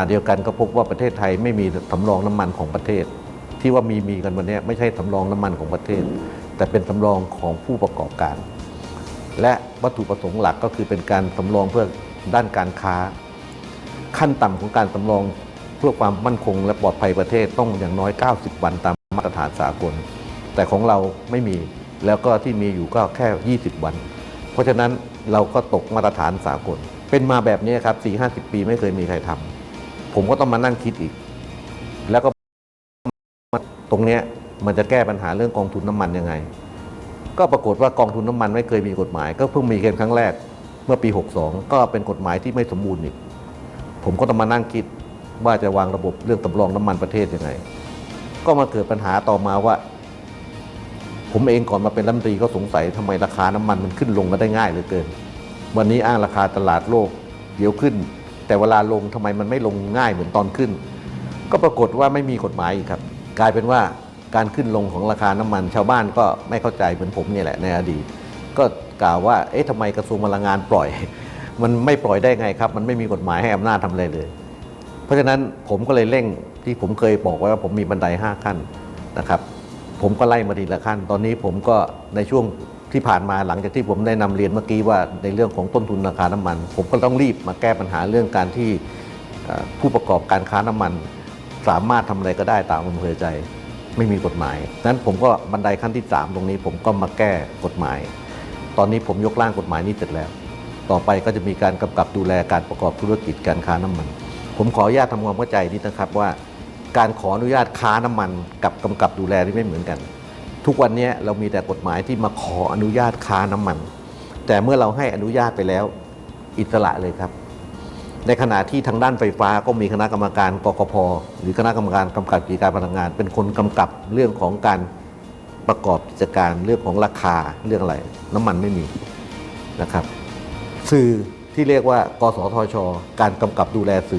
ณะเดียวกันก็พบว่าประเทศไทยไม่มีสำรองน้ำมันของประเทศ ที่ว่ามีมีกันวันนี้ไม่ใช่สำรองน้ำมันของประเทศ แต่เป็นสำรองของผู้ประกอบการ และวัตถุประสงค์หลักก็คือเป็นการสำรองเพื่อด้านการค้า ขั้นต่ำของการสำรองเพื่อความมั่นคงและปลอดภัยประเทศต้องอย่างน้อย 90 วันตามมาตรฐานสากล แต่ของเราไม่มีแล้วก็ที่มีอยู่ก็แค่ 20 วัน เพราะฉะนั้นเราก็ตกมาตรฐานสากล เป็นมาแบบนี้ครับ4-50 ปีไม่เคยมีใครทำ ผมก็ต้องมานั่งคิดอีก แล้วก็ตรงเนี้ยมันจะแก้ปัญหาเรื่องกองทุนน้ำมันยังไง ก็ปรากฏว่ากองทุนน้ำมันไม่เคยมีกฎหมาย ก็เพิ่งมีกันครั้งแรกเมื่อปี 62 ก็เป็นกฎหมายที่ไม่สมบูรณ์อีก ผมก็ต้องมานั่งคิดว่าจะวางระบบเรื่องสำรองน้ำมันประเทศยังไง ก็มาเกิดปัญหาต่อมาว่า ผมเองก่อนมาเป็นรัฐมนตรีก็สงสัยทำไมราคาน้ำมันมันขึ้นลงก็ได้ง่ายเหลือเกิน วันนี้อ้างราคาตลาดโลก เดี๋ยวขึ้น แต่เวลาลงทำไมมันไม่ลงง่ายเหมือนตอนขึ้น ก็ปรากฏว่าไม่มีกฎหมายอีกครับ กลายเป็นว่าการขึ้นลงของราคาน้ำมัน ชาวบ้านก็ไม่เข้าใจเหมือนผมเนี่ยแหละในอดีต ก็กล่าวว่าเอ๊ะทำไมกระทรวงพลังงานปล่อย มันไม่ปล่อยได้ไงครับ มันไม่มีกฎหมายให้อำนาจทำอะไรเลย เพราะฉะนั้นผมก็เลยเร่งที่ผมเคยบอกไว้ว่าผมมีบันได 5 ขั้นนะครับ ผมก็ไล่มาทีละขั้น ตอนนี้ผมก็ในช่วง ที่ผ่านมาหลังจากที่ผมได้นำเรียนเมื่อกี้ว่าในเรื่องของต้นทุนราคาน้ำมัน ผมก็ต้องรีบมาแก้ปัญหาเรื่องการที่ผู้ประกอบการค้าน้ำมัน สามารถทำอะไรก็ได้ตามอำเภอใจไม่มีกฎหมายนั้นผมก็บันไดขั้นที่ 3 ตรงนี้ผมก็มาแก้กฎหมาย ตอนนี้ผมยกร่างกฎหมายนี้เสร็จแล้ว ต่อไปก็จะมีการกำกับดูแลการประกอบธุรกิจการค้าน้ำมัน ผมขออนุญาตทำความเข้าใจนิดนะครับว่า การขออนุญาตค้าน้ำมันกับกำกับดูแลนี่ไม่เหมือนกัน ทุกวันนี้เรามีแต่กฎหมายที่มาขออนุญาตค้าน้ำมัน แต่เมื่อเราให้อนุญาตไปแล้วอิสระเลยครับ ในขณะที่ทางด้านไฟฟ้าก็มีคณะกรรมการกกพหรือคณะกรรมการกำกับกิจการพลังงาน เป็นคนกำกับเรื่องของการประกอบกิจการเรื่องของราคาเรื่องอะไรน้ำมันไม่มีนะครับ สื่อที่เรียกว่ากสทช การกำกับดูแลสื่อ